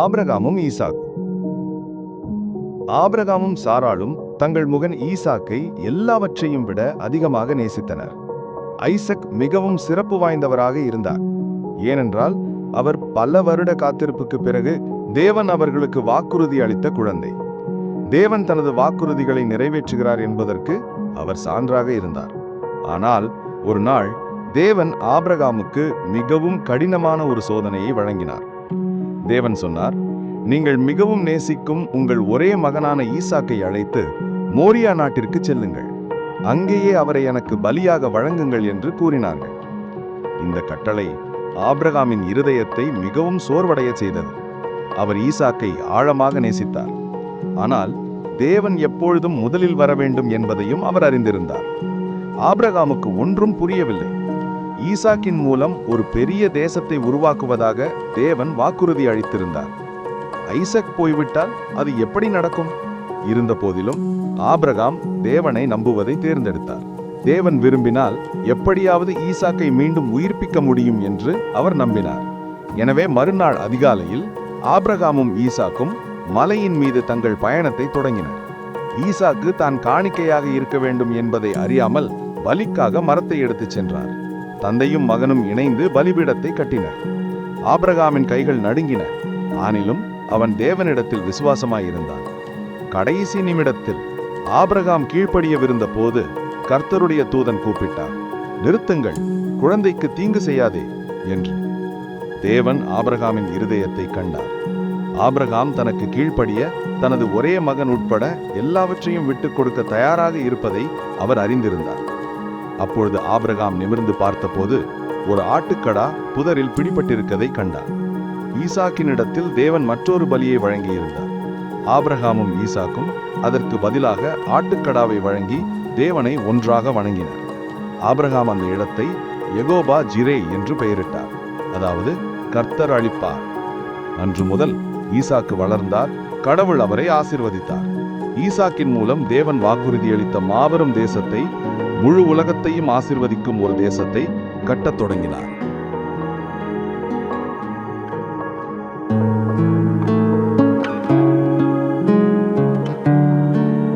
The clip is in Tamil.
ஆபிரகாமும் ஈசாக் ஆபிரகாமும் சாராளும் தங்கள் முகன் ஈசாக்கை எல்லாவற்றையும் விட அதிகமாக நேசித்தனர். ஐசக் மிகவும் சிறப்பு வாய்ந்தவராக இருந்தார். ஏனென்றால் அவர் பல வருட காத்திருப்புக்கு பிறகு தேவன் அவர்களுக்கு வாக்குறுதி அளித்த குழந்தை. தேவன் தனது வாக்குறுதிகளை நிறைவேற்றுகிறார் என்பதற்கு அவர் சான்றாக இருந்தார். ஆனால் ஒரு நாள் தேவன் ஆபிரகாமுக்கு மிகவும் கடினமான ஒரு சோதனையை வழங்கினார். தேவன் சொன்னார் நீங்கள் மிகவும் நேசிக்கும் உங்கள் ஒரே மகனான ஈசாக்கை அழைத்து மோரியா நாட்டிற்கு செல்லுங்கள். அங்கேயே அவரை எனக்கு பலியாக வழங்குங்கள் என்று கூறினார்கள். இந்த கட்டளை ஆப்ரகாமின் இருதயத்தை மிகவும் சோர்வடைய செய்தது. அவர் ஈசாக்கை ஆழமாக நேசித்தார். ஆனால் தேவன் எப்பொழுதும் முதலில் வர வேண்டும் என்பதையும் அவர் அறிந்திருந்தார். ஆப்ரகாமுக்கு ஒன்றும் புரியவில்லை. ஈசாக்கின் மூலம் ஒரு பெரிய தேசத்தை உருவாக்குவதாக தேவன் வாக்குறுதி அளித்திருந்தார். ஐசக் போய்விட்டால் அது எப்படி நடக்கும்? இருந்த போதிலும் ஆபிரகாம் தேவனை நம்புவதை தேர்ந்தெடுத்தார். தேவன் விரும்பினால் எப்படியாவது ஈசாக்கை மீண்டும் உயிர்ப்பிக்க முடியும் என்று அவர் நம்பினார். எனவே மறுநாள் அதிகாலையில் ஆபிரகாமும் ஈசாக்கும் மலையின் மீது தங்கள் பயணத்தை தொடங்கினர். ஈசாக்கு தான் காணிக்கையாக இருக்க வேண்டும் என்பதை அறியாமல் பலிக்காக மரத்தை எடுத்துச் சென்றார். தந்தையும் மகனும் இணைந்து பலிபீடத்தை கட்டினர். ஆபிரகாமின் கைகள் நடுங்கின. ஆனிலும் அவன் தேவனிடத்தில் விசுவாசமாயிருந்தான். கடைசி நிமிடத்தில் ஆபிரகாம் கீழ்ப்படியவிருந்த போது கர்த்தருடைய தூதன் கூப்பிட்டார் நிறுத்துங்கள் குழந்தைக்கு தீங்கு செய்யாதே என்று. தேவன் ஆபிரகாமின் இருதயத்தை கண்டார். ஆபிரகாம் தனக்கு கீழ்ப்படிய தனது ஒரே மகன் உட்பட எல்லாவற்றையும் விட்டுக் கொடுக்க தயாராக இருப்பதை அவர் அறிந்திருந்தார். அப்பொழுது ஆபிரகாம் நிமிர்ந்து பார்த்தபோது ஒரு ஆட்டுக்கடா புதரில் பிடிபட்டிருக்கதை கண்டார் ஈசாக்கினிடத்தில் தேவன் மற்றொரு பலியை வழங்கியிருந்தார். ஆபிரகாமும் ஈசாக்கும் அதற்கு பதிலாக ஆட்டுக்கடாவை வழங்கி தேவனை ஒன்றாக வணங்கினர். ஆபிரகாம் அந்த இடத்தை எகோபா ஜிரே என்று பெயரிட்டார். அதாவது கர்த்தர் அளிப்பார் அன்று முதல் ஈசாக்கு வளர்ந்தார் கடவுள் அவரை ஆசிர்வதித்தார். ஈசாக்கின் மூலம் தேவன் வாக்குறுதியளித்த மாபெரும் தேசத்தை முழு உலகத்தையும் ஆசிர்வதிக்கும் ஒரு தேசத்தை கட்டத் தொடங்கினார்.